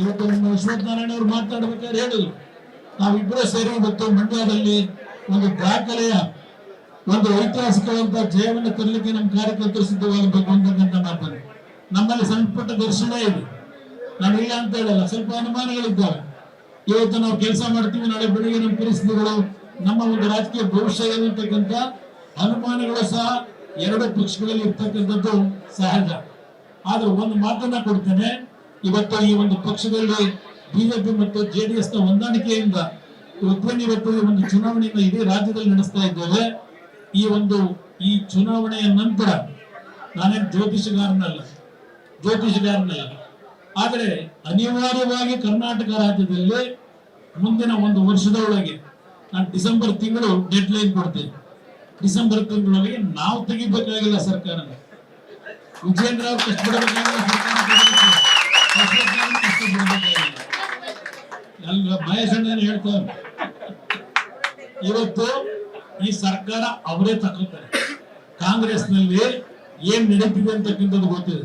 ಇವತ್ತು ನಮ್ಮ ನಾರಾಯಣ ಅವರು ಮಾತಾಡ್ಬೇಕಾದ್ರೆ ಹೇಳಿದ್ರು ನಾವಿಬ್ಬರೇ ಸೇರಿ ಇವತ್ತು ಮಂಡ್ಯದಲ್ಲಿ ಒಂದು ದಾಖಲೆಯ ಒಂದು ಐತಿಹಾಸಿಕವಾದ ಜಯವನ್ನು ತರಲಿಕ್ಕೆ ನಮ್ಮ ಕಾರ್ಯಕರ್ತರು ಸಿದ್ಧವಾಗಬೇಕು ಅಂತಕ್ಕಂಥ ಮಾತನ್ನು ನಮ್ಮಲ್ಲಿ ಸಣ್ಣ ದರ್ಶನ ಇದೆ. ಇಲ್ಲ ಅಂತ ಹೇಳಲ್ಲ, ಸ್ವಲ್ಪ ಅನುಮಾನಗಳಿದ್ದಾವೆ. ಇವತ್ತು ನಾವು ಕೆಲಸ ಮಾಡ್ತೀವಿ, ನಾಳೆ ಬೆಳಿಗ್ಗೆ ನಮ್ಮ ಪರಿಸ್ಥಿತಿಗಳು, ನಮ್ಮ ಒಂದು ರಾಜಕೀಯ ಭವಿಷ್ಯ ಏನಂತಕ್ಕಂಥ ಅನುಮಾನಗಳು ಸಹ ಎರಡು ಪಕ್ಷಗಳಲ್ಲಿ ಇರ್ತಕ್ಕಂಥದ್ದು ಸಹಜ. ಆದ್ರೆ ಒಂದು ಮಾತನ್ನ ಕೊಡ್ತೇನೆ ಇವತ್ತು ಈ ಒಂದು ಪಕ್ಷದಲ್ಲಿ ಬಿಜೆಪಿ ಮತ್ತು ಜೆಡಿಎಸ್ನ ಹೊಂದಾಣಿಕೆಯಿಂದ ಇವತ್ತು ಇವತ್ತು ಈ ಒಂದು ಚುನಾವಣೆಯನ್ನು ಇಡೀ ರಾಜ್ಯದಲ್ಲಿ ನಡೆಸ್ತಾ ಇದ್ದೇವೆ. ಈ ಒಂದು, ಈ ಚುನಾವಣೆಯ ನಂತರ ನಾನೇನು ಜ್ಯೋತಿಷಗಾರನಲ್ಲ ಜ್ಯೋತಿಷಗಾರನಲ್ಲ ಆದರೆ ಅನಿವಾರ್ಯವಾಗಿ ಕರ್ನಾಟಕ ರಾಜ್ಯದಲ್ಲಿ ಮುಂದಿನ ಒಂದು ವರ್ಷದ ಒಳಗೆ ನಾನು ಡಿಸೆಂಬರ್ ತಿಂಗಳು ಡೆಡ್ ಲೈನ್ ಕೊಡ್ತೇನೆ. ಡಿಸೆಂಬರ್ ತಿಂಗಳೊಳಗೆ ನಾವು ತೆಗಿಬೇಕಾಗಿಲ್ಲ ಸರ್ಕಾರನ ವಿಜೇಂದ್ರ ಅವರು ಕಷ್ಟಪಡಬೇಕಾಗಿಲ್ಲ ಸರ್ಕಾರ. ಅಲ್ವಾ ಮಹೇಶ್ ಅಣ್ಣ ಹೇಳ್ತಾರೆ ಇವತ್ತು ಈ ಸರ್ಕಾರ ಅವರೇ ತಗೋತಾರೆ ಕಾಂಗ್ರೆಸ್ನಲ್ಲಿ ಏನ್ ನಡೀತಿದೆ ಅಂತಕ್ಕಂಥದ್ದು ಗೊತ್ತಿದೆ.